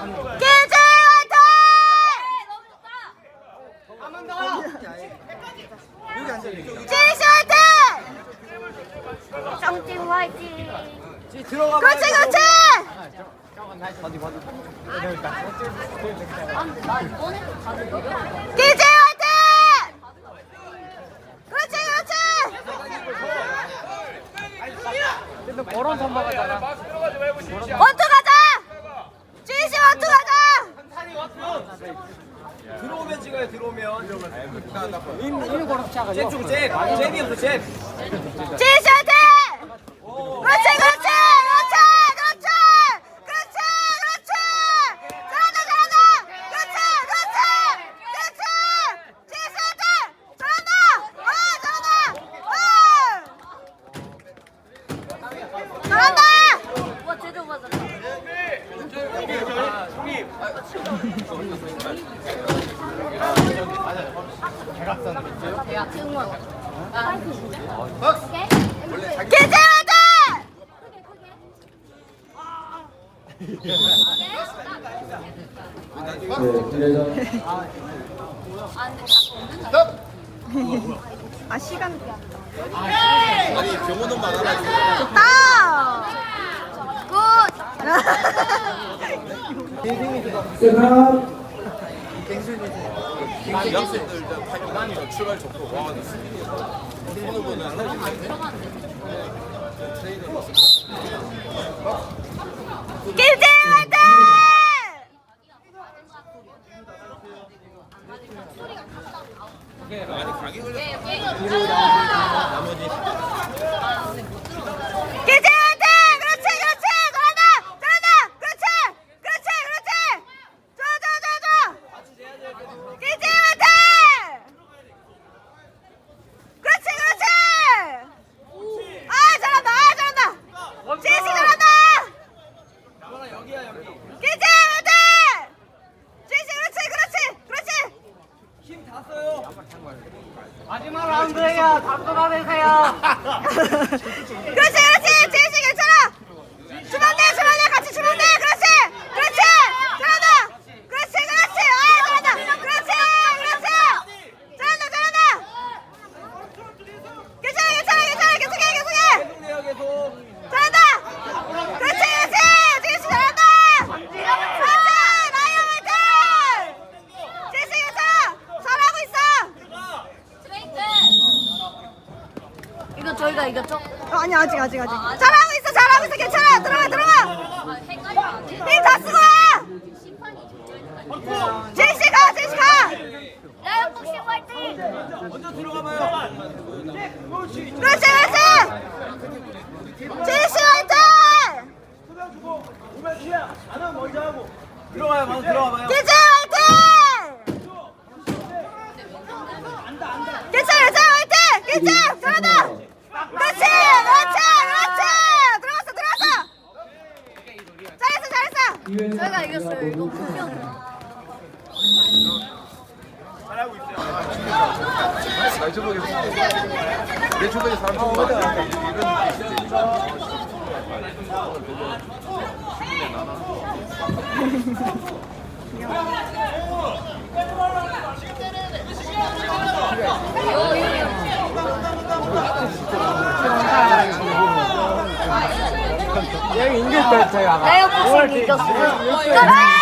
기재 화이팅! 제시. 그렇지 그렇지! 그렇지 그렇지! 원투 가자! 제시 원투 가자! 들어오면 찍어요 들어오면. 인 걸음 차가. 잽 주고 잽. 잽이었어 잽. 제시 화이팅! 그렇지 그렇지 그렇지 그렇지 그렇지 그렇지 잘한다 잘한다 그렇지 그렇지 그렇지! 잘한다 와 잘한다 와 잘한다 와 제대로 맞았다. 대학 응원. 기재 화이팅! 아 시간 아니 병원은 많아가지고. 좋다! 굿 대학생들 다 출발 좋고 와 근데 수빈이 어느 거는 안 하는데 기재 화이팅! 많이 걸렸어 기재 화이팅! 그렇지 그렇지 잘한다 잘한다 그렇지 그렇지 그렇지 좋아 좋아 좋아 좋아 기재 화이팅! 그렇지 그렇지 아 잘한다 아 잘한다 제시 잘한다 여기야 여기. 기재 화이팅! 제시 그렇지 그렇지 그렇지 힘다 써요. 마지막 라운드에요. 답변하세요. 그렇지 그렇지 제시 괜찮아 주면 돼 주면 돼 같이 주면 돼 그렇지 그렇지 잘한다 그렇지 그렇지 아 잘한다 그렇지 그렇지 잘한다 잘한다 괜찮아 괜찮아 괜찮아 계속해 계속해 계속해요 계속. 잘한다 그렇지 그렇지 제시 잘한다 그렇지 라이언 화이팅 제시 괜찮아 잘하고 있어 이거 저희가 이겼죠? 어, 아니 아직 아직 아직. 잘하고 있어 잘하고 있어. 괜찮아. 들어가 들어가 아, 헷갈리면 안 돼. 힘다 쓰고 와. 제시 가 제시 가. 라이언 복싱 화이팅! 먼저 들어가 봐요. 그렇지 그렇지. 제시 화이팅! 들어가요 바로 들어가 봐요. 기재 화이팅! 괜찮아 괜찮아. 화이팅! 기재 잘한다 그렇지 그렇지 그렇지 들어갔어 들어갔어 잘했어 잘했어 저희가 이겼어요. 이거 분명. 나 저번에 내 주변에 사람 좀 많아 이런 여기 인규 때 아가. 라이언 복싱 이겼어요.